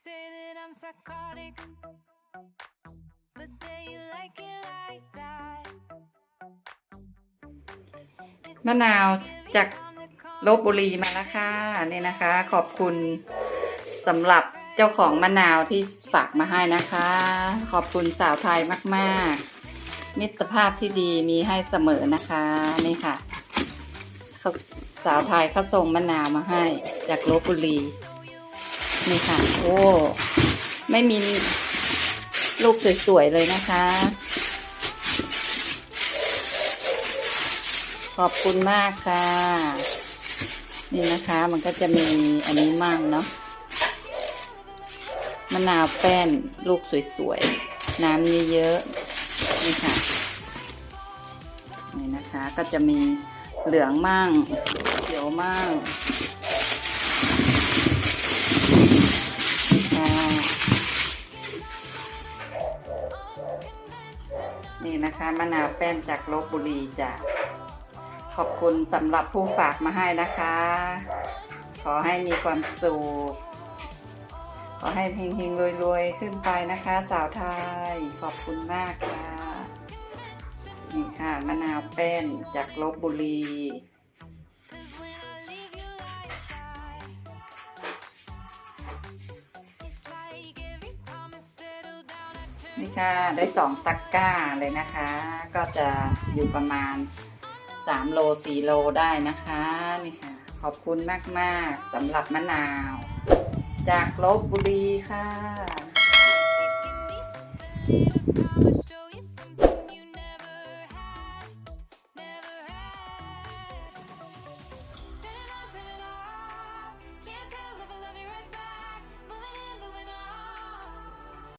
say that I'm psychotic, but then you like it like that. มะนาวจากลบบุรีมาแล้วค่ะนี่นะคะ ขอบคุณสำหรับเจ้าของมะนาวที่ฝากมาให้นะคะ ขอบคุณสาวไทยมากๆ มิตรภาพที่ดีมีให้เสมอนะคะนี่ค่ะเขาสาวไทยเขาส่งมะนาวมาให้จากลบบุรี นี่ค่ะ โอ้ ไม่มีลูกสวยๆเลยนะคะ ขอบคุณมากค่ะ นี่นะคะ มันก็จะมีอันนี้มั่งเนาะมะนาวแป้นลูกสวยๆ น้ำเยอะๆ นี่ค่ะ นี่นะคะ ก็จะมีเหลืองมั่งเขียวมั่ง นี่นะคะมะนาวแป้นจากลบบุรีจ้ะขอบคุณสำหรับผู้ฝากมาให้นะคะ ขอให้มีความสุข ขอให้เฮงๆรวยๆ ขึ้นไปนะคะ สาวไทย ขอบคุณมากค่ะ นี่ค่ะมะนาวแป้นจากลบบุรี นี่ค่ะ ได้สองตะกก้าเลยนะคะ ก็จะอยู่ประมาณ3โล4โลได้นะคะนี่ค่ะ ขอบคุณมากๆสำหรับมะนาว จากลบบุรีค่ะ